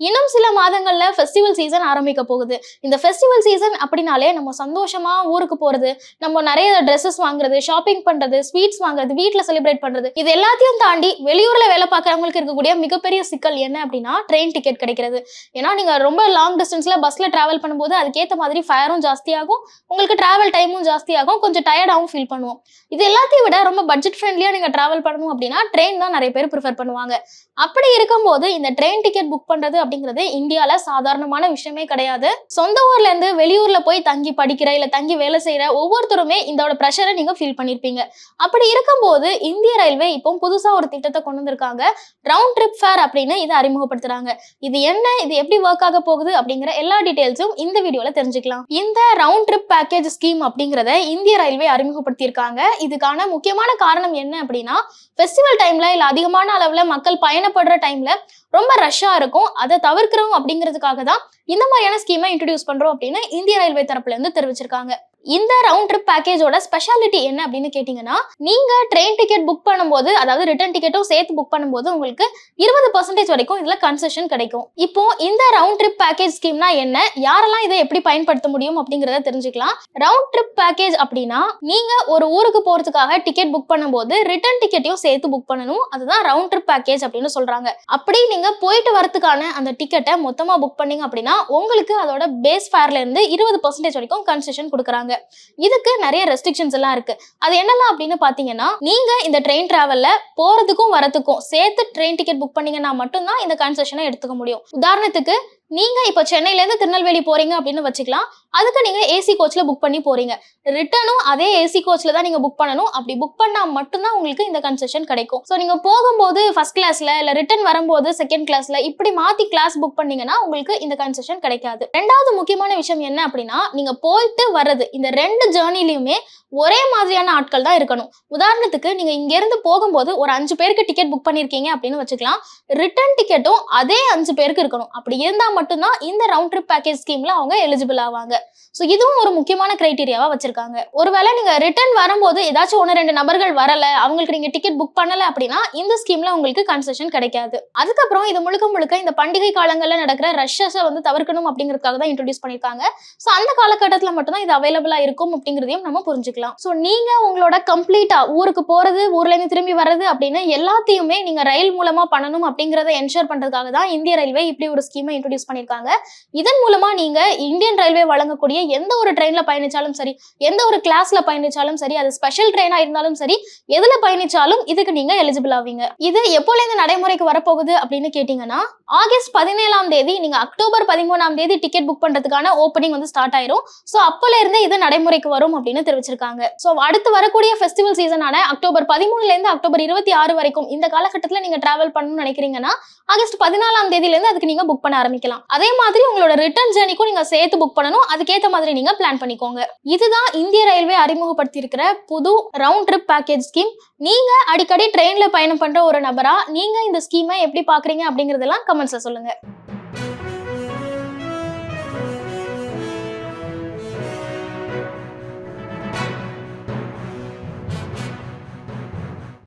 இன்னும் சில மாதங்கள்ல ஃபெஸ்டிவல் சீசன் ஆரம்பிக்க போகுது. இந்த ஃபெஸ்டிவல் சீசன் அப்படின்னாலே நம்ம சந்தோஷமா ஊருக்கு போறது நம்ம நிறைய ட்ரெஸ்ஸஸ் வாங்குறது ஷாப்பிங் பண்றது ஸ்வீட்ஸ் வாங்குறது வீட்டில் செலிப்ரேட் பண்றது இது எல்லாத்தையும் தாண்டி வெளியூர்ல வேலை பார்க்கறவங்களுக்கு இருக்கக்கூடிய மிகப்பெரிய சிக்கல் என்ன அப்படின்னா ட்ரெயின் டிக்கெட் கிடைக்கிறது. ஏன்னா நீங்க ரொம்ப லாங் டிஸ்டன்ஸ்ல பஸ்ல டிராவல் பண்ணும்போது அதுக்கேற்ற மாதிரி ஃபயரும் ஜாஸ்தியாகும் உங்களுக்கு டிராவல் டைமும் ஜாஸ்தியாகும் கொஞ்சம் டயர்டாகவும் ஃபீல் பண்ணுவோம். இது எல்லாத்தையும் விட ரொம்ப பட்ஜெட் ஃப்ரெண்ட்லியா நீங்க டிராவல் பண்ணணும் அப்படின்னா ட்ரெயின் தான் நிறைய பேர் ப்ரிஃபர் பண்ணுவாங்க. அப்படி இருக்கும்போது இந்த ட்ரெயின் டிக்கெட் புக் பண்றது அப்படிங்கிறது இந்தியால சாதாரணமான விஷயமே கிடையாது. சொந்த ஊர்ல இருந்து வெளியூர்ல போய் தங்கி படிக்கிற இல்ல தங்கி வேலை செய்யற ஒவ்வொருத்தருமே இதோட ப்ரெஷரை நீங்க ஃபீல் பண்ணிருப்பீங்க. அப்படி இருக்கும்போது இந்திய ரயில்வே இப்போ புதுசா ஒரு திட்டத்தை கொண்டு வந்திருக்காங்க. ரவுண்ட் ட்ரிப் ஃபேர் அப்படின்னு இதை அறிமுகப்படுத்துறாங்க. இது என்ன? இது எப்படி ஒர்க் ஆக போகுது? அப்படிங்கிற எல்லா டீடைல்ஸும் இந்த வீடியோல தெரிஞ்சுக்கலாம். இந்த ரவுண்ட் ட்ரிப் பேக்கேஜ் ஸ்கீம் அப்படிங்கறத இந்திய ரயில்வே அறிமுகப்படுத்தியிருக்காங்க. இதுக்கான முக்கியமான காரணம் என்ன அப்படின்னா ஃபெஸ்டிவல் டைம்ல இல்ல அதிகமான அளவுல மக்கள் பயணப்படுற டைம்ல ரொம்ப ரஷ்ஷாக இருக்கும். அதை தவிர்க்கிறோம் அப்படிங்கிறதுக்காக தான் இந்த மாதிரியான ஸ்கீமை இன்ட்ரடியூஸ் பண்ணுறோம் அப்படின்னு இந்திய ரயில்வே தரப்புலேருந்து தெரிவிச்சிருக்காங்க. இந்த ரவுண்ட் ட்ரிப் பேக்கேஜோட ஸ்பெஷாலிட்டி என்ன அப்படின்னு கேட்டிங்கன்னா நீங்கள் ட்ரெயின் டிக்கெட் புக் பண்ணும்போது அதாவது ரிட்டர்ன் டிக்கெட்டும் சேர்த்து புக் பண்ணும்போது உங்களுக்கு இருபது பர்சன்டேஜ் வரைக்கும் இதில் கன்செஷன் கிடைக்கும். இப்போ இந்த ரவுண்ட் ட்ரிப் பேக்கேஜ் ஸ்கீம்னா என்ன? யாரெல்லாம் இதை எப்படி பயன்படுத்த முடியும் அப்படிங்கிறத தெரிஞ்சுக்கலாம். ரவுண்ட் ட்ரிப் பேக்கேஜ் அப்படின்னா நீங்கள் ஒரு ஊருக்கு போகிறதுக்காக டிக்கெட் புக் பண்ணும்போது ரிட்டர்ன் டிக்கெட்டையும் சேர்த்து புக் பண்ணணும். அதுதான் ரவுண்ட் ட்ரிப் பேக்கேஜ் அப்படின்னு சொல்கிறாங்க அப்படி நீங்கள் போயிட்டு வரதுக்கான அந்த டிக்கெட்டை மொத்தமாக புக் பண்ணீங்க அப்படின்னா உங்களுக்கு அதோட பேஸ் ஃபேர்லேருந்து இருபது பர்சன்டேஜ் வரைக்கும் கன்செஷன் கொடுக்குறாங்க. இதுக்கு நிறைய ரெஸ்ட்ரிக்ஷன்ஸ் எல்லாம் இருக்கு. அது என்னெல்லாம் அப்படின்னு பாத்தீங்கன்னா நீங்க இந்த ட்ரெயின் டிராவல்ல போறதுக்கும் வரதுக்கும் சேர்த்து ட்ரெயின் டிக்கெட் புக் பண்ணீங்கன்னா மட்டும்தான் இந்த கன்செஷனை எடுத்துக்க முடியும். உதாரணத்துக்கு நீங்க இப்போ சென்னையில இருந்து திருநெல்வேலி போறீங்க அப்படின்னு வச்சுக்கலாம். அதுக்கு நீங்க ஏசி கோச்ல புக் பண்ணி போறீங்க. ரிட்டனும் அதே ஏசி கோச்ல தான் நீங்க புக் பண்ணணும். அப்படி புக் பண்ணா மட்டும்தான் உங்களுக்கு இந்த கன்செஷன் கிடைக்கும். ஸோ நீங்க போகும்போது ஃபர்ஸ்ட் கிளாஸ்ல இல்ல ரிட்டர்ன் வரும்போது செகண்ட் கிளாஸ்ல இப்படி மாத்தி கிளாஸ் புக் பண்ணீங்கன்னா உங்களுக்கு இந்த கன்செஷன் கிடைக்காது. ரெண்டாவது முக்கியமான விஷயம் என்ன அப்படின்னா நீங்க போயிட்டு வர்றது இந்த ரெண்டு ஜேர்னிலையுமே ஒரே மாதிரியான ஆட்கள் தான் இருக்கணும். உதாரணத்துக்கு நீங்க இங்க இருந்து போகும்போது ஒரு அஞ்சு பேருக்கு டிக்கெட் புக் பண்ணிருக்கீங்க அப்படின்னு வச்சுக்கலாம். ரிட்டர்ன் டிக்கெட்டும் அதே அஞ்சு பேருக்கு இருக்கணும். அப்படி இருந்தா மட்டும்தான் இந்த ரவுண்ட் ட்ரிப் பேக்கேஜ் ஸ்கீம்ல அவங்க எலிஜிபிள் ஆவாங்க. ஸோ இதுவும் ஒரு முக்கியமான கிரைட்டீரியாவா வச்சிருக்காங்க. ஒருவேளை நீங்க ரிட்டர்ன் வரும்போது ஏதாச்சும் ஒன்று ரெண்டு நபர்கள் வரல அவங்களுக்கு நீங்க டிக்கெட் புக் பண்ணல அப்படின்னா இந்த ஸ்கீம்ல உங்களுக்கு கன்செஷன் கிடைக்காது. அதுக்கப்புறம் இது முழுக்க முழுக்க இந்த பண்டிகை காலங்கள்ல நடக்கிற ரஷ்ஷஸை வந்து தவிர்க்கணும் அப்படிங்கிறதுக்காக தான் இன்ட்ரடியூஸ் பண்ணிருக்காங்க ஸோ அந்த காலகட்டத்தில் மட்டும்தான் இது அவைலபிளா இருக்கும் அப்படிங்கிறதையும் நம்ம புரிஞ்சுக்கலாம். ஸோ நீங்க உங்களோட கம்ப்ளீட்டா ஊருக்கு போறது ஊர்ல இருந்து திரும்பி வர்றது அப்படின்னு எல்லாத்தையுமே நீங்க ரயில் மூலமா பண்ணணும் அப்படிங்கறத என்ஷூர் பண்றதுக்காக தான் இந்திய ரயில்வே இப்படி ஒரு ஸ்கீமை இன்ட்ரடியூஸ் பண்ணிருக்காங்க. இதன் மூலமா நீங்க இந்தியன் ரயில்வே வழங்கக்கூடிய எந்த ஒரு ட்ரெயின்ல பயணிச்சாலும் சரி எந்த ஒரு கிளாஸ்ல பயணிச்சாலும் சரி அது ஸ்பெஷல் ட்ரெயினா இருந்தாலும் சரி எதுல பயணிச்சாலும் இதுக்கு நீங்க எலிஜிபிள் ஆவீங்க. இது எப்போல இருந்து நடைமுறைக்கு வரப்போகுது அப்படின்னு கேட்டீங்கன்னா ஆகஸ்ட் பதினேழாம் தேதி நீங்க அக்டோபர் பதிமூணாம் தேதி டிக்கெட் புக் பண்றதுக்கான ஓப்பனிங் வந்து ஸ்டார்ட் ஆயிரும். ஸோ அப்போல இருந்தே இது நடைமுறைக்கு வரும் அப்படின்னு தெரிவிச்சிருக்காங்க. ஸோ அடுத்து வரக்கூடிய ஃபெஸ்டிவல் சீசனான அக்டோபர் பதிமூணுல இருந்து அக்டோபர் இருபத்தி ஆறு வரைக்கும் இந்த காலகட்டத்தில் நீங்க டிராவல் பண்ணணும்னு நினைக்கிறீங்கன்னா ஆகஸ்ட் பதினாலாம் தேதியில இருந்து அதுக்கு நீங்க புக் பண்ண ஆரம்பிக்கலாம். அதே மாதிரி உங்களோட ரிட்டர்ன் ஜேர்னிக்கும் நீங்க சேர்த்து புக் பண்ணணும். அதுக்கேற்ற மாதிரி நீங்க பிளான் பண்ணிக்கோங்க. இதுதான் இந்திய ரயில்வே அறிமுகப்படுத்தி இருக்கிற புது ரவுண்ட் ட்ரிப் பேக்கேஜ் ஸ்கீம் நீங்க அடிக்கடி ட்ரெயின்ல பயணம் பண்ற ஒரு நபரா நீங்க இந்த ஸ்கீமை எப்படி பாக்குறீங்க அப்படிங்கறதெல்லாம் கமெண்ட்ஸ்ல சொல்லுங்க.